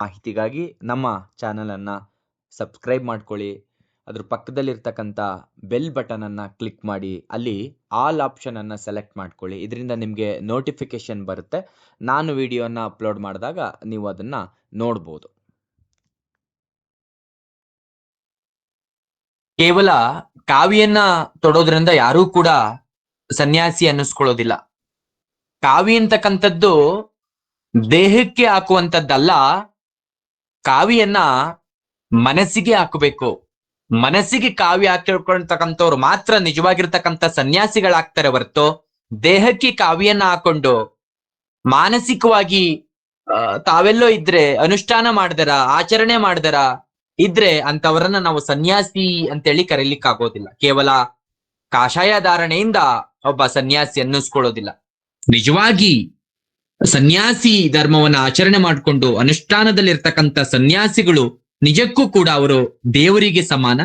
ಮಾಹಿತಿಗಾಗಿ ನಮ್ಮ ಚಾನಲನ್ನು ಸಬ್ಸ್ಕ್ರೈಬ್ ಮಾಡ್ಕೊಳ್ಳಿ. ಅದ್ರ ಪಕ್ಕದಲ್ಲಿರ್ತಕ್ಕಂಥ ಬೆಲ್ ಬಟನನ್ನು ಕ್ಲಿಕ್ ಮಾಡಿ. ಅಲ್ಲಿ ಆಲ್ ಆಪ್ಷನನ್ನು ಸೆಲೆಕ್ಟ್ ಮಾಡ್ಕೊಳ್ಳಿ. ಇದರಿಂದ ನಿಮಗೆ ನೋಟಿಫಿಕೇಷನ್ ಬರುತ್ತೆ. ನಾನು ವಿಡಿಯೋನ ಅಪ್ಲೋಡ್ ಮಾಡಿದಾಗ ನೀವು ಅದನ್ನು ನೋಡ್ಬೋದು. ಕೇವಲ ಕಾವಿಯನ್ನ ತೊಡೋದ್ರಿಂದ ಯಾರೂ ಕೂಡ ಸನ್ಯಾಸಿ ಅನ್ನಿಸ್ಕೊಳ್ಳೋದಿಲ್ಲ. ಕಾವಿ ಅಂತಕ್ಕಂಥದ್ದು ದೇಹಕ್ಕೆ ಹಾಕುವಂಥದ್ದಲ್ಲ ಕಾವಿಯನ್ನ ಮನಸ್ಸಿಗೆ ಹಾಕಬೇಕು. ಮನಸ್ಸಿಗೆ ಕಾವಿ ಹಾಕಿಕೊಂಡ್ತಕ್ಕಂಥವ್ರು ಮಾತ್ರ ನಿಜವಾಗಿರ್ತಕ್ಕಂಥ ಸನ್ಯಾಸಿಗಳಾಗ್ತಾರೆ ಹೊರತು ದೇಹಕ್ಕೆ ಕಾವಿಯನ್ನ ಹಾಕೊಂಡು ಮಾನಸಿಕವಾಗಿ ತಾವೆಲ್ಲೋ ಇದ್ರೆ ಅನುಷ್ಠಾನ ಮಾಡ್ದಾರ, ಆಚರಣೆ ಮಾಡ್ದಾರ, ಇದ್ರೆ ಅಂತವರನ್ನ ನಾವು ಸನ್ಯಾಸಿ ಅಂತೇಳಿ ಕರೀಲಿಕ್ಕೆ ಆಗೋದಿಲ್ಲ ಕೇವಲ ಕಾಷಾಯ ಧಾರಣೆಯಿಂದ ಒಬ್ಬ ಸನ್ಯಾಸಿ ಅನ್ನಿಸ್ಕೊಳ್ಳೋದಿಲ್ಲ. ನಿಜವಾಗಿ ಸನ್ಯಾಸಿ ಧರ್ಮವನ್ನ ಆಚರಣೆ ಮಾಡಿಕೊಂಡು ಅನುಷ್ಠಾನದಲ್ಲಿರ್ತಕ್ಕಂಥ ಸನ್ಯಾಸಿಗಳು ನಿಜಕ್ಕೂ ಕೂಡ ಅವರು ದೇವರಿಗೆ ಸಮಾನ?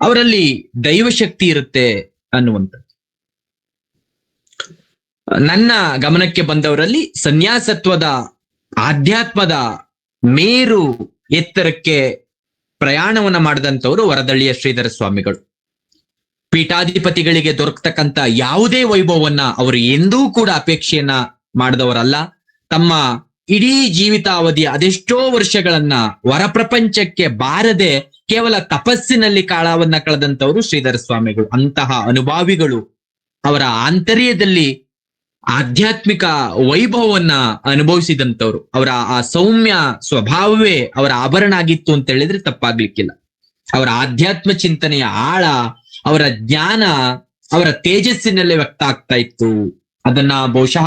ಅವರಲ್ಲಿ ದೈವಶಕ್ತಿ ಇರುತ್ತೆ ಅನ್ನುವಂಥದ್ದು. ನನ್ನ ಗಮನಕ್ಕೆ ಬಂದವರಲ್ಲಿ ಸನ್ಯಾಸತ್ವದ ಆಧ್ಯಾತ್ಮದ ಮೇರು ಎತ್ತರಕ್ಕೆ ಪ್ರಯಾಣವನ್ನ ಮಾಡಿದಂಥವರು ವರದಳ್ಳಿಯ ಶ್ರೀಧರ ಸ್ವಾಮಿಗಳು. ಪೀಠಾಧಿಪತಿಗಳಿಗೆ ದೊರಕತಕ್ಕಂತ ಯಾವುದೇ ವೈಭವವನ್ನ ಅವರು ಎಂದೂ ಕೂಡ ಅಪೇಕ್ಷೆಯನ್ನ ಮಾಡಿದವರಲ್ಲ. ತಮ್ಮ ಇಡೀ ಜೀವಿತಾವಧಿ ಅದೆಷ್ಟೋ ವರ್ಷಗಳನ್ನ ಹೊರಪ್ರಪಂಚಕ್ಕೆ ಬಾರದೆ ಕೇವಲ ತಪಸ್ಸಿನಲ್ಲಿ ಕಾಳವನ್ನ ಕಳೆದಂತವರು ಶ್ರೀಧರ ಸ್ವಾಮಿಗಳು. ಅಂತಹ ಅನುಭಾವಿಗಳು ಅವರ ಆಂತರ್ಯದಲ್ಲಿ ಆಧ್ಯಾತ್ಮಿಕ ವೈಭವವನ್ನ ಅನುಭವಿಸಿದಂತವ್ರು ಅವರ ಆ ಸೌಮ್ಯ ಸ್ವಭಾವವೇ ಅವರ ಆಭರಣ ಆಗಿತ್ತು ಅಂತ ಹೇಳಿದ್ರೆ ತಪ್ಪಾಗ್ಲಿಕ್ಕಿಲ್ಲ. ಅವರ ಆಧ್ಯಾತ್ಮ ಚಿಂತನೆಯ ಆಳ, ಅವರ ಜ್ಞಾನ, ಅವರ ತೇಜಸ್ಸಿನಲ್ಲೇ ವ್ಯಕ್ತ ಆಗ್ತಾ ಇತ್ತು. ಅದನ್ನ ಬಹುಶಃ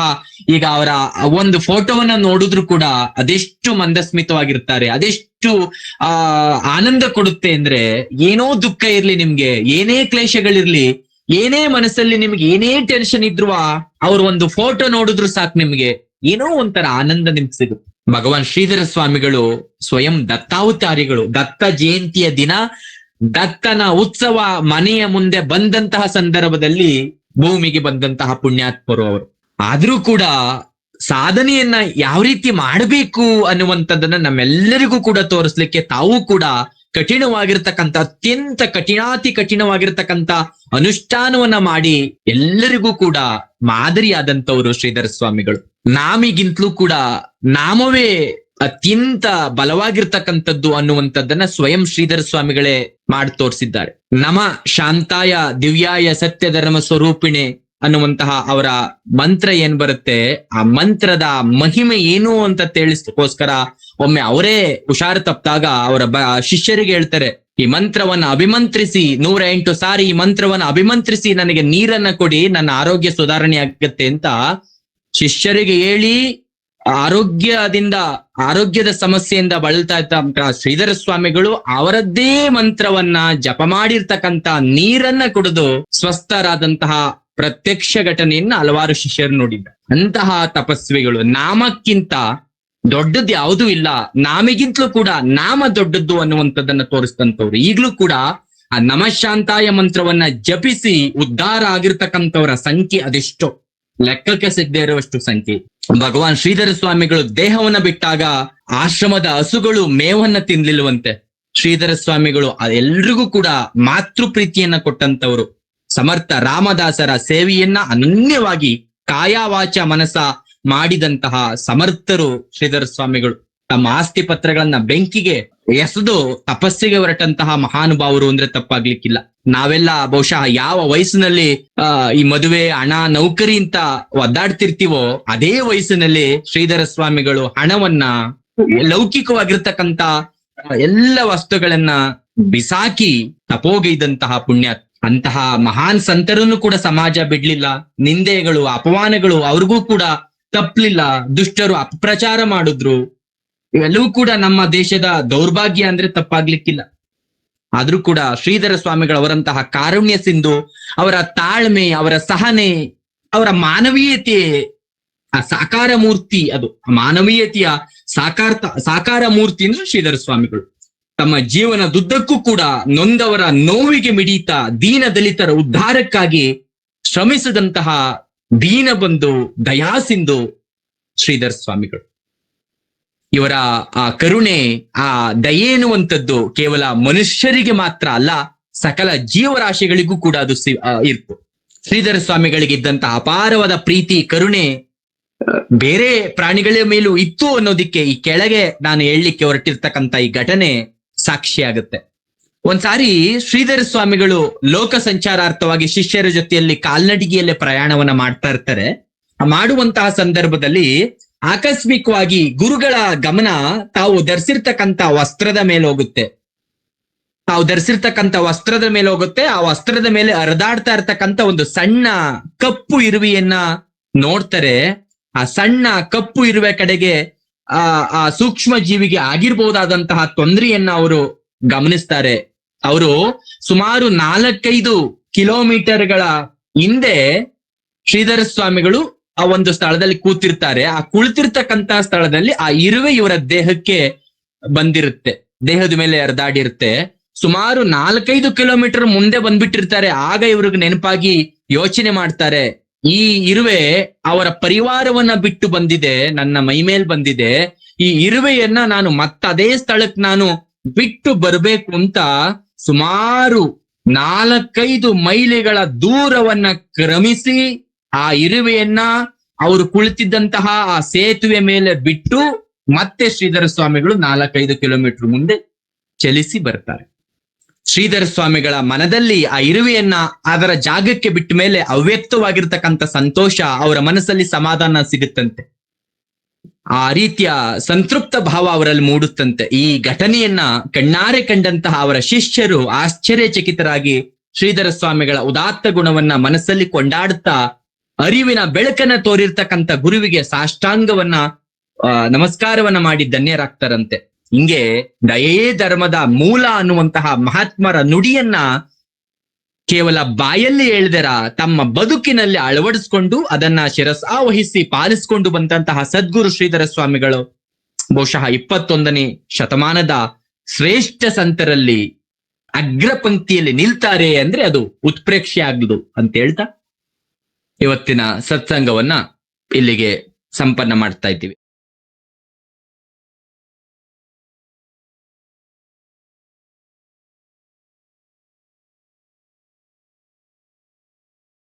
ಈಗ ಅವರ ಒಂದು ಫೋಟೋವನ್ನ ನೋಡಿದ್ರು ಕೂಡ ಅದೆಷ್ಟು ಮಂದಸ್ಮಿತವಾಗಿರ್ತಾರೆ, ಅದೆಷ್ಟು, ಆ, ಆನಂದ ಕೊಡುತ್ತೆ ಅಂದ್ರೆ ಏನೋ ದುಃಖ ಇರ್ಲಿ ನಿಮ್ಗೆ, ಏನೇ ಕ್ಲೇಶಗಳಿರ್ಲಿ, ಏನೇ ಮನಸ್ಸಲ್ಲಿ ನಿಮ್ಗೆ ಏನೇ ಟೆನ್ಷನ್ ಇದ್ರು ಅವ್ರ ಒಂದು ಫೋಟೋ ನೋಡಿದ್ರು ಸಾಕು ನಿಮ್ಗೆ, ಏನೋ ಒಂಥರ ಆನಂದ ನಿಮ್ಗೆ ಸಿಗುತ್ತೆ. ಭಗವಾನ್ ಶ್ರೀಧರ ಸ್ವಾಮಿಗಳು ಸ್ವಯಂ ದತ್ತಾವತಾರಿಗಳು, ದತ್ತ ಜಯಂತಿಯ ದಿನ, ದತ್ತನ ಉತ್ಸವ ಮನೆಯ ಮುಂದೆ ಬಂದಂತಹ ಸಂದರ್ಭದಲ್ಲಿ ಭೂಮಿಗೆ ಬಂದಂತಹ ಪುಣ್ಯಾತ್ಮರು ಅವರು. ಆದ್ರೂ ಕೂಡ ಸಾಧನೆಯನ್ನ ಯಾವ ರೀತಿ ಮಾಡಬೇಕು ಅನ್ನುವಂಥದ್ದನ್ನ ನಮ್ಮೆಲ್ಲರಿಗೂ ಕೂಡ ತೋರಿಸ್ಲಿಕ್ಕೆ ತಾವು ಕೂಡ ಕಠಿಣವಾಗಿರ್ತಕ್ಕಂಥ, ಅತ್ಯಂತ ಕಠಿಣಾತಿ ಕಠಿಣವಾಗಿರ್ತಕ್ಕಂಥ ಅನುಷ್ಠಾನವನ್ನ ಮಾಡಿ ಎಲ್ಲರಿಗೂ ಕೂಡ ಮಾದರಿಯಾದಂತವರು ಶ್ರೀಧರ ಸ್ವಾಮಿಗಳು. ನಾಮಿಗಿಂತಲೂ ಕೂಡ ನಾಮವೇ ಅತ್ಯಂತ ಬಲವಾಗಿರ್ತಕ್ಕಂಥದ್ದು ಅನ್ನುವಂಥದ್ದನ್ನ ಸ್ವಯಂ ಶ್ರೀಧರ ಸ್ವಾಮಿಗಳೇ ಮಾಡಿ ತೋರಿಸಿದ್ದಾರೆ. ನಮ ಶಾಂತಾಯ ದಿವ್ಯಾಯ ಸತ್ಯ ಧರ್ಮ ಸ್ವರೂಪಿಣೆ ಅನ್ನುವಂತಹ ಅವರ ಮಂತ್ರ ಏನ್ ಬರುತ್ತೆ? ಆ ಮಂತ್ರದ ಮಹಿಮೆ ಏನು ಅಂತ ತಿಳಿಸ್ಕೋಸ್ಕರ ಒಮ್ಮೆ ಅವರೇ ಹುಷಾರು ತಪ್ಪಿದಾಗ ಅವರ ಶಿಷ್ಯರಿಗೆ ಹೇಳ್ತಾರೆ, ಈ ಮಂತ್ರವನ್ನ ಅಭಿಮಂತ್ರಿಸಿ ನೂರ ಎಂಟು ಸಾರಿ ಈ ಮಂತ್ರವನ್ನ ಅಭಿಮಂತ್ರಿಸಿ, ನನಗೆ ನೀರನ್ನ ಕೊಡಿ, ನನ್ನ ಆರೋಗ್ಯ ಸುಧಾರಣೆ ಆಗತ್ತೆ ಅಂತ ಶಿಷ್ಯರಿಗೆ ಹೇಳಿ ಆರೋಗ್ಯದಿಂದ, ಆರೋಗ್ಯದ ಸಮಸ್ಯೆಯಿಂದ ಬಳಲ್ತಾ ಇದ್ದ ಶ್ರೀಧರ ಸ್ವಾಮಿಗಳು ಅವರದ್ದೇ ಮಂತ್ರವನ್ನ ಜಪ ಮಾಡಿರ್ತಕ್ಕಂತ ನೀರನ್ನ ಕುಡಿದು ಸ್ವಸ್ಥರಾದಂತಹ ಪ್ರತ್ಯಕ್ಷ ಘಟನೆಯನ್ನ ಹಲವಾರು ಶಿಷ್ಯರು ನೋಡಿದ್ದಾರೆ. ಅಂತಹ ತಪಸ್ವಿಗಳು. ನಾಮಕ್ಕಿಂತ ದೊಡ್ಡದ್ ಯಾವುದೂ ಇಲ್ಲ. ನಾಮಿಗಿಂತಲೂ ಕೂಡ ನಾಮ ದೊಡ್ಡದ್ದು ಅನ್ನುವಂಥದ್ದನ್ನ ತೋರಿಸ್ತಂತವ್ರು ಈಗ್ಲೂ ಕೂಡ ಆ ನಮಶಾಂತಾಯ ಮಂತ್ರವನ್ನ ಜಪಿಸಿ ಉದ್ಧಾರ ಆಗಿರ್ತಕ್ಕಂಥವರ ಸಂಖ್ಯೆ ಅದೆಷ್ಟೋ. ಲೆಕ್ಕಕ್ಕೆ ಸಿಗದೆ ಇರುವಷ್ಟು ಸಂಖ್ಯೆ. ಭಗವಾನ್ ಶ್ರೀಧರ ಸ್ವಾಮಿಗಳು ದೇಹವನ್ನ ಬಿಟ್ಟಾಗ ಆಶ್ರಮದ ಹಸುಗಳು ಮೇವನ್ನ ತಿನ್ಲಿಲ್ವಂತೆ ಶ್ರೀಧರ ಸ್ವಾಮಿಗಳು ಎಲ್ರಿಗೂ ಕೂಡ ಮಾತೃ ಪ್ರೀತಿಯನ್ನ ಕೊಟ್ಟಂತವರು. ಸಮರ್ಥ ರಾಮದಾಸರ ಸೇವೆಯನ್ನ ಅನನ್ಯವಾಗಿ ಕಾಯಾವಾಚ ಮನಸ ಮಾಡಿದಂತಹ ಸಮರ್ಥರು ಶ್ರೀಧರ ಸ್ವಾಮಿಗಳು. ತಮ್ಮ ಆಸ್ತಿ ಪತ್ರಗಳನ್ನ ಬೆಂಕಿಗೆ ಎಸೆದು ತಪಸ್ಸಿಗೆ ಹೊರಟಂತಹ ಮಹಾನುಭಾವರು ಅಂದ್ರೆ ತಪ್ಪಾಗ್ಲಿಕ್ಕಿಲ್ಲ. ನಾವೆಲ್ಲ ಬಹುಶಃ ಯಾವ ವಯಸ್ಸಿನಲ್ಲಿ ಈ ಮದುವೆ, ಹಣ, ನೌಕರಿ ಅಂತ ಒದ್ದಾಡ್ತಿರ್ತೀವೋ, ಅದೇ ವಯಸ್ಸಿನಲ್ಲಿ ಶ್ರೀಧರ ಸ್ವಾಮಿಗಳು ಹಣವನ್ನ ಲೌಕಿಕವಾಗಿರ್ತಕ್ಕಂತ ಎಲ್ಲ ವಸ್ತುಗಳನ್ನ ಬಿಸಾಕಿ ತಪೋಗೈದಂತಹ ಪುಣ್ಯ. ಅಂತಹ ಮಹಾನ್ ಸಂತರನ್ನು ಕೂಡ ಸಮಾಜ ಬಿಡ್ಲಿಲ್ಲ. ನಿಂದೆಗಳು, ಅಪಮಾನಗಳು ಅವ್ರಿಗೂ ಕೂಡ ತಪ್ಪಲಿಲ್ಲ ದುಷ್ಟರು ಅಪಪ್ರಚಾರ ಮಾಡಿದ್ರು. ಇವೆಲ್ಲವೂ ಕೂಡ ನಮ್ಮ ದೇಶದ ದೌರ್ಭಾಗ್ಯ ಅಂದ್ರೆ ತಪ್ಪಾಗ್ಲಿಕ್ಕಿಲ್ಲ. ಆದ್ರೂ ಕೂಡ ಶ್ರೀಧರ ಸ್ವಾಮಿಗಳವರಂತಹ ಕಾರುಣ್ಯ ಸಿಂಧು, ಅವರ ತಾಳ್ಮೆ, ಅವರ ಸಹನೆ, ಅವರ ಮಾನವೀಯತೆ, ಆ ಸಾಕಾರ ಮೂರ್ತಿ ಅದು ಮಾನವೀಯತೆಯ ಸಾಕಾರ ಸಾಕಾರ ಮೂರ್ತಿ ಅಂದ್ರೆ ಶ್ರೀಧರ ಸ್ವಾಮಿಗಳು. ತಮ್ಮ ಜೀವನದುದ್ದಕ್ಕೂ ಕೂಡ ನೊಂದವರ ನೋವಿಗೆ ಮಿಡಿತ ದೀನ ದಲಿತರ ಉದ್ಧಾರಕ್ಕಾಗಿ ಶ್ರಮಿಸಿದಂತಹ ದೀನ ಬಂಧು ದಯಾಸಿಂಧು ಶ್ರೀಧರ ಸ್ವಾಮಿಗಳು. ಇವರ ಆ ಕರುಣೆ, ಆ ದಯೆ ಎನ್ನುವಂಥದ್ದು ಕೇವಲ ಮನುಷ್ಯರಿಗೆ ಮಾತ್ರ ಅಲ್ಲ, ಸಕಲ ಜೀವರಾಶಿಗಳಿಗೂ ಕೂಡ ಅದು ಇತ್ತು ಶ್ರೀಧರ ಸ್ವಾಮಿಗಳಿಗೆ ಇದ್ದಂತಹ ಅಪಾರವಾದ ಪ್ರೀತಿ, ಕರುಣೆ, ಬೇರೆ ಪ್ರಾಣಿಗಳ ಮೇಲೂ ಇತ್ತು ಅನ್ನೋದಿಕ್ಕೆ ಈ ಕೆಳಗೆ ನಾನು ಹೇಳಲಿಕ್ಕೆ ಹೊರಟಿರ್ತಕ್ಕಂತ ಈ ಘಟನೆ ಸಾಕ್ಷಿಯಾಗುತ್ತೆ. ಒಂದ್ಸಾರಿ ಶ್ರೀಧರ ಸ್ವಾಮಿಗಳು ಲೋಕ ಸಂಚಾರಾರ್ಥವಾಗಿ ಶಿಷ್ಯರ ಜೊತೆಯಲ್ಲಿ ಕಾಲ್ನಡಿಗೆಯಲ್ಲೇ ಪ್ರಯಾಣವನ್ನ ಮಾಡ್ತಾ ಇರ್ತಾರೆ. ಮಾಡುವಂತಹ ಸಂದರ್ಭದಲ್ಲಿ ಆಕಸ್ಮಿಕವಾಗಿ ಗುರುಗಳ ಗಮನ ತಾವು ಧರಿಸಿರ್ತಕ್ಕಂತ ವಸ್ತ್ರದ ಮೇಲೆ ಹೋಗುತ್ತೆ. ತಾವು ಧರಿಸಿರ್ತಕ್ಕಂತ ವಸ್ತ್ರದ ಮೇಲೆ ಹೋಗುತ್ತೆ. ಆ ವಸ್ತ್ರದ ಮೇಲೆ ಹರಿದಾಡ್ತಾ ಇರ್ತಕ್ಕಂತ ಒಂದು ಸಣ್ಣ ಕಪ್ಪು ಇರುವೆಯನ್ನ ನೋಡ್ತಾರೆ. ಆ ಸಣ್ಣ ಕಪ್ಪು ಇರುವೆ ಕಡೆಗೆ ಆ ಆ ಸೂಕ್ಷ್ಮ ಜೀವಿಗೆ ಆಗಿರ್ಬಹುದಾದಂತಹ ತೊಂದರೆಯನ್ನ ಅವರು ಗಮನಿಸ್ತಾರೆ. ಅವರು ಸುಮಾರು ನಾಲ್ಕೈದು ಕಿಲೋಮೀಟರ್ಗಳ ಹಿಂದೆ ಶ್ರೀಧರ ಸ್ವಾಮಿಗಳು ಆ ಒಂದು ಸ್ಥಳದಲ್ಲಿ ಕೂತಿರ್ತಾರೆ. ಆ ಕುಳಿತಿರ್ತಕ್ಕಂತ ಸ್ಥಳದಲ್ಲಿ ಆ ಇರುವೆ ಇವರ ದೇಹಕ್ಕೆ ಬಂದಿರುತ್ತೆ. ದೇಹದ ಮೇಲೆ ಹರಿದಾಡಿರುತ್ತೆ ಸುಮಾರು ನಾಲ್ಕೈದು ಕಿಲೋಮೀಟರ್ ಮುಂದೆ ಬಂದ್ಬಿಟ್ಟಿರ್ತಾರೆ. ಆಗ ಇವ್ರಿಗೆ ನೆನಪಾಗಿ ಯೋಚನೆ ಮಾಡ್ತಾರೆ. ಈ ಇರುವೆ ಅವರ ಪರಿವಾರವನ್ನ ಬಿಟ್ಟು ಬಂದಿದೆ. ನನ್ನ ಮೈಮೇಲ್ ಬಂದಿದೆ. ಈ ಇರುವೆಯನ್ನ ನಾನು ಮತ್ತದೇ ಸ್ಥಳಕ್ಕೆ ನಾನು ಬಿಟ್ಟು ಬರಬೇಕು ಅಂತ ಸುಮಾರು ನಾಲ್ಕೈದು ಮೈಲಿಗಳ ದೂರವನ್ನ ಕ್ರಮಿಸಿ ಆ ಇರುವೆಯನ್ನ ಅವರು ಕುಳಿತಿದ್ದಂತಹ ಆ ಸೇತುವೆ ಮೇಲೆ ಬಿಟ್ಟು ಮತ್ತೆ ಶ್ರೀಧರ ಸ್ವಾಮಿಗಳು ನಾಲ್ಕೈದು ಕಿಲೋಮೀಟರ್ ಮುಂದೆ ಚಲಿಸಿ ಬರ್ತಾರೆ. ಶ್ರೀಧರ ಸ್ವಾಮಿಗಳ ಮನದಲ್ಲಿ ಆ ಇರುವೆಯನ್ನ ಅದರ ಜಾಗಕ್ಕೆ ಬಿಟ್ಟ ಮೇಲೆ ಅವ್ಯಕ್ತವಾಗಿರ್ತಕ್ಕಂಥ ಸಂತೋಷ ಅವರ ಮನಸ್ಸಲ್ಲಿ ಸಮಾಧಾನ ಸಿಗುತ್ತಂತೆ. ಆ ರೀತಿಯ ಸಂತೃಪ್ತ ಭಾವ ಅವರಲ್ಲಿ ಮೂಡುತ್ತಂತೆ. ಈ ಘಟನೆಯನ್ನ ಕಣ್ಣಾರೆ ಕಂಡಂತಹ ಅವರ ಶಿಷ್ಯರು ಆಶ್ಚರ್ಯಚಕಿತರಾಗಿ ಶ್ರೀಧರ ಸ್ವಾಮಿಗಳ ಉದಾತ್ತ ಗುಣವನ್ನ ಮನಸ್ಸಲ್ಲಿ ಕೊಂಡಾಡುತ್ತಾ ಅರಿವಿನ ಬೆಳಕನ್ನ ತೋರಿರ್ತಕ್ಕಂಥ ಗುರುವಿಗೆ ಸಾಷ್ಟಾಂಗವನ್ನ ನಮಸ್ಕಾರವನ್ನ ಮಾಡಿ ಧನ್ಯರಾಗ್ತಾರಂತೆ. ಹಿಂಗೆ ದಯೇ ಧರ್ಮದ ಮೂಲ ಅನ್ನುವಂತಹ ಮಹಾತ್ಮರ ನುಡಿಯನ್ನ ಕೇವಲ ಬಾಯಲ್ಲಿ ಹೇಳಿದರ ತಮ್ಮ ಬದುಕಿನಲ್ಲಿ ಅಳವಡಿಸ್ಕೊಂಡು ಅದನ್ನ ಶಿರಸಾವಹಿಸಿ ಪಾಲಿಸಿಕೊಂಡು ಬಂದಂತಹ ಸದ್ಗುರು ಶ್ರೀಧರ ಸ್ವಾಮಿಗಳು ಬಹುಶಃ ಇಪ್ಪತ್ತೊಂದನೇ ಶತಮಾನದ ಶ್ರೇಷ್ಠ ಸಂತರಲ್ಲಿ ಅಗ್ರ ಪಂಕ್ತಿಯಲ್ಲಿ ನಿಲ್ತಾರೆ ಅಂದ್ರೆ ಅದು ಉತ್ಪ್ರೇಕ್ಷೆ ಆಗ್ಲು ಅಂತ ಹೇಳ್ತಾ ಇವತ್ತಿನ ಸತ್ಸಂಗವನ್ನ ಇಲ್ಲಿಗೆ ಸಂಪನ್ನ ಮಾಡ್ತಾ ಇದ್ದೀವಿ.